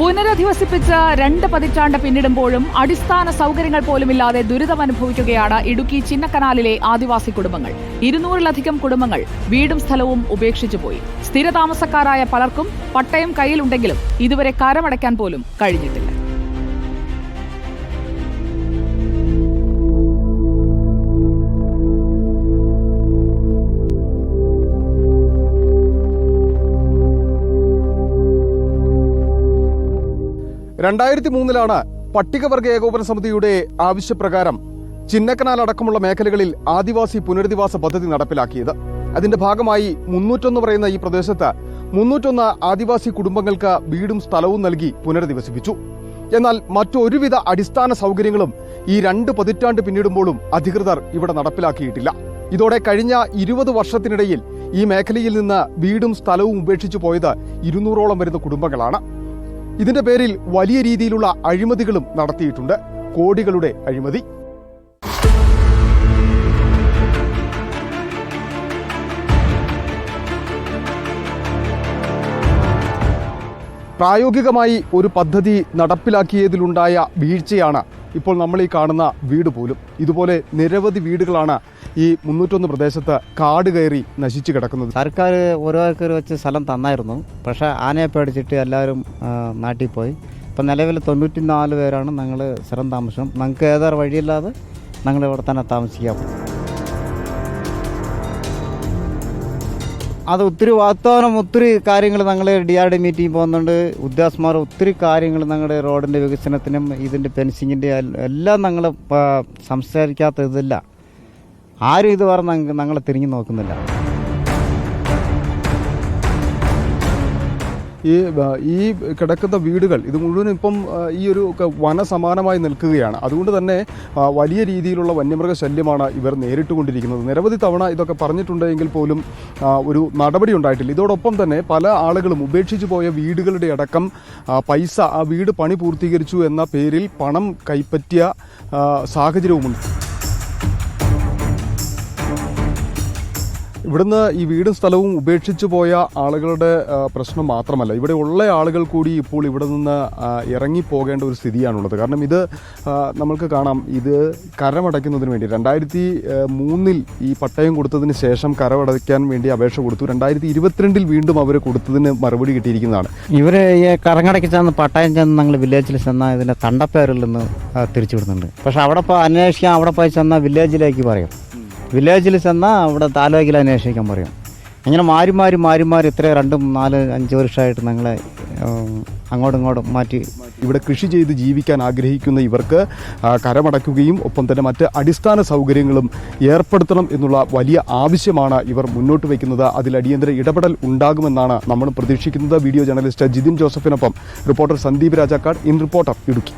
പുനരധിവസിപ്പിച്ച് രണ്ട് പതിറ്റാണ്ട് പിന്നിടുമ്പോഴും അടിസ്ഥാന സൗകര്യങ്ങൾ പോലുമില്ലാതെ ദുരിതമനുഭവിക്കുകയാണ് ഇടുക്കി ചിന്നക്കനാലിലെ ആദിവാസി കുടുംബങ്ങൾ. ഇരുന്നൂറിലധികം കുടുംബങ്ങൾ വീടും സ്ഥലവും ഉപേക്ഷിച്ചു പോയി. സ്ഥിരതാമസക്കാരായ പലർക്കും പട്ടയം കയ്യിലുണ്ടെങ്കിലും ഇതുവരെ കരമടയ്ക്കാൻ പോലും കഴിഞ്ഞിട്ടില്ല. രണ്ടായിരത്തി മൂന്നിലാണ് പട്ടികവർഗ ഏകോപന സമിതിയുടെ ആവശ്യപ്രകാരം ചിന്നക്കനാൽ അടക്കമുള്ള മേഖലകളിൽ ആദിവാസി പുനരധിവാസ പദ്ധതി നടപ്പിലാക്കിയത്. അതിന്റെ ഭാഗമായി മുന്നൂറ്റൊന്ന് പറയുന്ന ഈ പ്രദേശത്ത് മുന്നൂറ്റൊന്ന് ആദിവാസി കുടുംബങ്ങൾക്ക് വീടും സ്ഥലവും നൽകി പുനരധിവസിപ്പിച്ചു. എന്നാൽ മറ്റൊരുവിധ അടിസ്ഥാന സൗകര്യങ്ങളും ഈ രണ്ട് പതിറ്റാണ്ട് പിന്നിടുമ്പോഴും അധികൃതർ ഇവിടെ നടപ്പിലാക്കിയിട്ടില്ല. ഇതോടെ കഴിഞ്ഞ ഇരുപത് വർഷത്തിനിടയിൽ ഈ മേഖലയിൽ നിന്ന് വീടും സ്ഥലവും ഉപേക്ഷിച്ചു പോയത് ഇരുന്നൂറോളം വരുന്ന കുടുംബങ്ങളാണ്. ഇതിന്റെ പേരിൽ വലിയ രീതിയിലുള്ള അഴിമതികളും നടത്തിയിട്ടുണ്ട്. കോടികളുടെ അഴിമതി. പ്രായോഗികമായി ഒരു പദ്ധതി നടപ്പിലാക്കിയതിലുണ്ടായ വീഴ്ചയാണ് ഇപ്പോൾ നമ്മൾ ഈ കാണുന്ന വീട് പോലും. ഇതുപോലെ നിരവധി വീടുകളാണ് ഈ മുന്നൂറ്റൊന്ന് പ്രദേശത്ത് കാട് കയറി നശിച്ചു കിടക്കുന്നത്. സർക്കാർ ഓരോ ഏക്കർ വെച്ച് സ്ഥലം തന്നായിരുന്നു. പക്ഷേ ആനയെ പേടിച്ചിട്ട് എല്ലാവരും നാട്ടിൽ പോയി ഇപ്പം നിലവിൽ തൊണ്ണൂറ്റി നാല് പേരാണ് ഞങ്ങൾ സ്ഥലം താമസം. ഞങ്ങൾക്ക് ഏതൊരു വഴിയില്ലാതെ ഞങ്ങൾ ഇവിടെ തന്നെ താമസിക്കാം. അത് ഒത്തിരി വാഗ്ദാനം ഒത്തിരി കാര്യങ്ങൾ ഞങ്ങൾ ഡി ആർ ഡി മീറ്റിംഗ് പോകുന്നുണ്ട്. ഉദ്യോഗസ്ഥന്മാർ ഒത്തിരി കാര്യങ്ങൾ ഞങ്ങളുടെ റോഡിന്റെ വികസനത്തിനും ഇതിന്റെ ഫെൻസിങ്ങിന്റെ എല്ലാം ഞങ്ങൾ സംസാരിക്കാത്ത ഇതില്ല. ആരും ഇത് പറഞ്ഞ് ഞങ്ങളെ തിരിഞ്ഞു നോക്കുന്നില്ല. ഈ ഈ കിടക്കുന്ന വീടുകൾ ഇത് മുഴുവനും ഇപ്പം ഈ ഒരു വനസമാനമായി നിൽക്കുകയാണ്. അതുകൊണ്ട് തന്നെ വലിയ രീതിയിലുള്ള വന്യമൃഗ ശല്യമാണ് ഇവർ നേരിട്ടുകൊണ്ടിരിക്കുന്നത്. നിരവധി തവണ ഇതൊക്കെ പറഞ്ഞിട്ടുണ്ടെങ്കിൽ പോലും ഒരു നടപടി ഉണ്ടായിട്ടില്ല. ഇതോടൊപ്പം തന്നെ പല ആളുകളും ഉപേക്ഷിച്ചു പോയ വീടുകളുടെ അടക്കം പൈസ ആ വീട് പണി പൂർത്തീകരിച്ചു എന്ന പേരിൽ പണം കൈപ്പറ്റിയ സാഹചര്യവുമുണ്ട്. ഇവിടുന്ന് ഈ വീടും സ്ഥലവും ഉപേക്ഷിച്ചു പോയ ആളുകളുടെ പ്രശ്നം മാത്രമല്ല. ഇവിടെ ഉള്ള ആളുകൾ കൂടി ഇപ്പോൾ ഇവിടെ നിന്ന് ഇറങ്ങിപ്പോകേണ്ട ഒരു സ്ഥിതിയാണുള്ളത്. കാരണം ഇത് നമുക്ക് കാണാം ഇത് കരമടയ്ക്കുന്നതിന് വേണ്ടി. രണ്ടായിരത്തി മൂന്നിൽ ഈ പട്ടയം കൊടുത്തതിന് ശേഷം കരമടയ്ക്കാൻ വേണ്ടി അപേക്ഷ കൊടുത്തു. രണ്ടായിരത്തി ഇരുപത്തിരണ്ടിൽ വീണ്ടും അവർ കൊടുത്തതിന് മറുപടി കിട്ടിയിരിക്കുന്നതാണ്. ഇവർ ഈ കറങ്ങടയ്ക്ക് ചെന്ന് പട്ടയം ചെന്ന് ഞങ്ങൾ വില്ലേജിൽ ചെന്നാൽ ഇതിന്റെ തണ്ടപ്പേരിൽ നിന്ന് തിരിച്ചു വിടുന്നുണ്ട്. പക്ഷെ അവിടെ പോയി അന്വേഷിക്കാൻ അവിടെ പോയി ചെന്നാൽ വില്ലേജിലേക്ക് പറയും. വില്ലേജിൽ ചെന്നാൽ അവിടെ താലൂക്കിൽ അന്വേഷിക്കാൻ പറയും. ഇങ്ങനെ മാറി മാറി മാറി മാറി ഇത്രയും രണ്ടും നാല് അഞ്ച് വർഷമായിട്ട് ഞങ്ങളെ അങ്ങോട്ടും ഇങ്ങോട്ടും മാറ്റി. ഇവിടെ കൃഷി ചെയ്ത് ജീവിക്കാൻ ആഗ്രഹിക്കുന്ന ഇവർക്ക് കരമടക്കുകയും ഒപ്പം തന്നെ മറ്റ് അടിസ്ഥാന സൗകര്യങ്ങളും ഏർപ്പെടുത്തണം എന്നുള്ള വലിയ ആവശ്യമാണ് ഇവർ മുന്നോട്ട് വയ്ക്കുന്നത്. അതിൽ അടിയന്തര ഇടപെടൽ ഉണ്ടാകുമെന്നാണ് നമ്മൾ പ്രതീക്ഷിക്കുന്നത്. Video journalist Jithin ജോസഫിനൊപ്പം reporter Sandeep Rajakkad in reporter Idukki.